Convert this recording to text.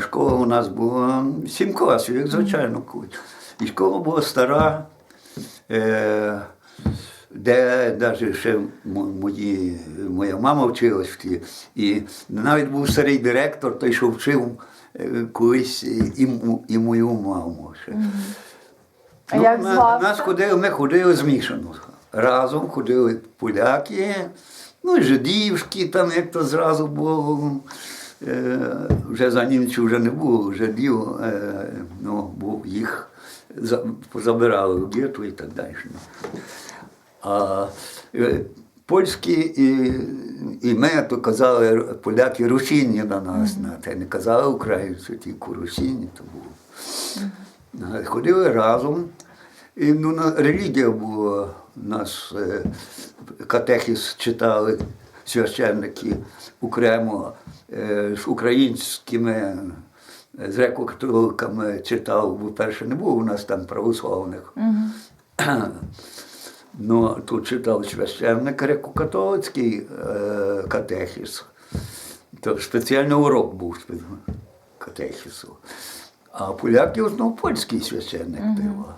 школа у нас була сім класів, як звичайно. І школа була стара, е, де навіть ще мої, моя мама вчилась. І навіть був старий директор, той, що вчив е, колись і, і мою маму. Ще. А як на- звався? нас ходили, ми ходили змішано. Разом ходили поляки, ну і жидівські, там як то зразу було. Е, вже за німців вже не було, жидів, е, ну, бо їх за- позабирали в гетто і так далі. А е, польські і, і ми то казали поляки русінні на нас, на те не казали українці, тільки русінні то було. Ходили разом. І ну, релігія була нас катехіс читали священники окремо з українськими е, з греко-католиками читав, бо перше не було у нас там православних. Ну, тут читав священник греко-католицький е, катехіс. То спеціальний урок був з катехісу. А поляків знову польський священник давав.